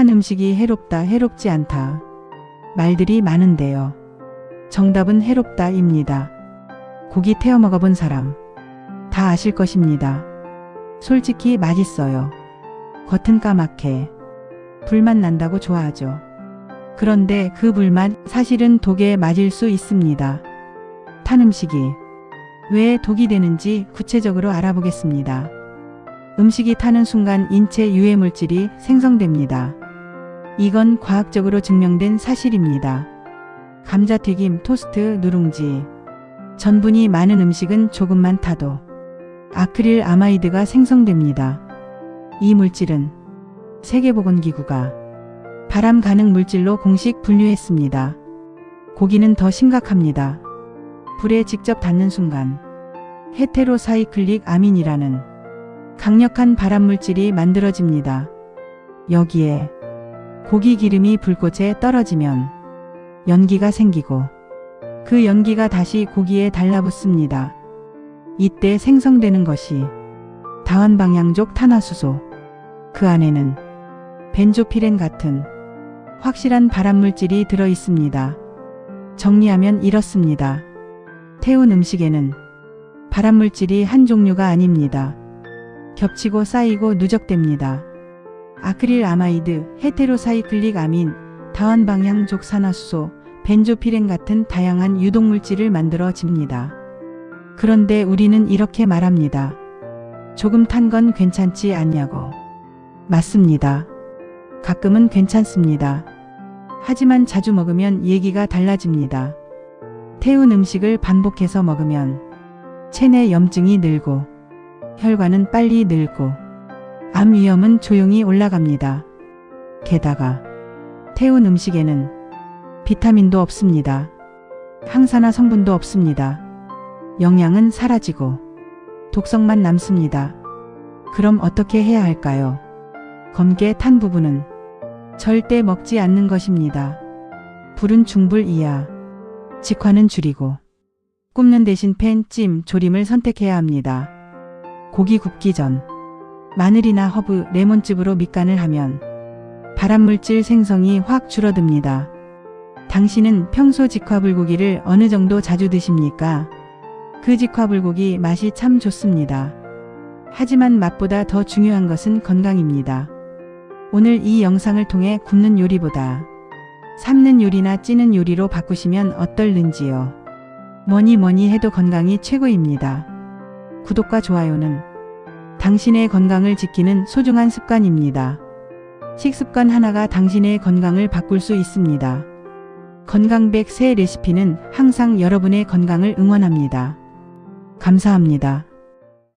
탄 음식이 해롭다, 해롭지 않다. 말들이 많은데요. 정답은 해롭다입니다. 고기 태워 먹어본 사람. 다 아실 것입니다. 솔직히 맛있어요. 겉은 까맣게. 불맛 난다고 좋아하죠. 그런데 그 불맛 사실은 독에 맞을 수 있습니다. 탄 음식이 왜 독이 되는지 구체적으로 알아보겠습니다. 음식이 타는 순간 인체 유해 물질이 생성됩니다. 이건 과학적으로 증명된 사실입니다. 감자튀김, 토스트, 누룽지. 전분이 많은 음식은 조금만 타도 아크릴 아마이드가 생성됩니다. 이 물질은 세계보건기구가 발암 가능 물질로 공식 분류했습니다. 고기는 더 심각합니다. 불에 직접 닿는 순간 헤테로사이클릭 아민이라는 강력한 발암 물질이 만들어집니다. 여기에 고기 기름이 불꽃에 떨어지면 연기가 생기고 그 연기가 다시 고기에 달라붙습니다. 이때 생성되는 것이 다원방향족 탄화수소. 그 안에는 벤조피렌 같은 확실한 발암물질이 들어 있습니다. 정리하면 이렇습니다. 태운 음식에는 발암물질이 한 종류가 아닙니다. 겹치고 쌓이고 누적됩니다. 아크릴 아마이드, 헤테로사이클릭 아민, 다원방향 족 산화수소, 벤조피렌 같은 다양한 유독물질을 만들어집니다. 그런데 우리는 이렇게 말합니다. 조금 탄 건 괜찮지 않냐고. 맞습니다. 가끔은 괜찮습니다. 하지만 자주 먹으면 얘기가 달라집니다. 태운 음식을 반복해서 먹으면 체내 염증이 늘고 혈관은 빨리 늘고 암 위험은 조용히 올라갑니다. 게다가 태운 음식에는 비타민도 없습니다. 항산화 성분도 없습니다. 영양은 사라지고 독성만 남습니다. 그럼 어떻게 해야 할까요? 검게 탄 부분은 절대 먹지 않는 것입니다. 불은 중불 이하, 직화는 줄이고 굽는 대신 팬, 찜, 조림을 선택해야 합니다. 고기 굽기 전 마늘이나 허브, 레몬즙으로 밑간을 하면 발암물질 생성이 확 줄어듭니다. 당신은 평소 직화불고기를 어느 정도 자주 드십니까? 그 직화불고기 맛이 참 좋습니다. 하지만 맛보다 더 중요한 것은 건강입니다. 오늘 이 영상을 통해 굽는 요리보다 삶는 요리나 찌는 요리로 바꾸시면 어떨는지요. 뭐니 뭐니 해도 건강이 최고입니다. 구독과 좋아요는 당신의 건강을 지키는 소중한 습관입니다. 식습관 하나가 당신의 건강을 바꿀 수 있습니다. 건강백 새 레시피는 항상 여러분의 건강을 응원합니다. 감사합니다.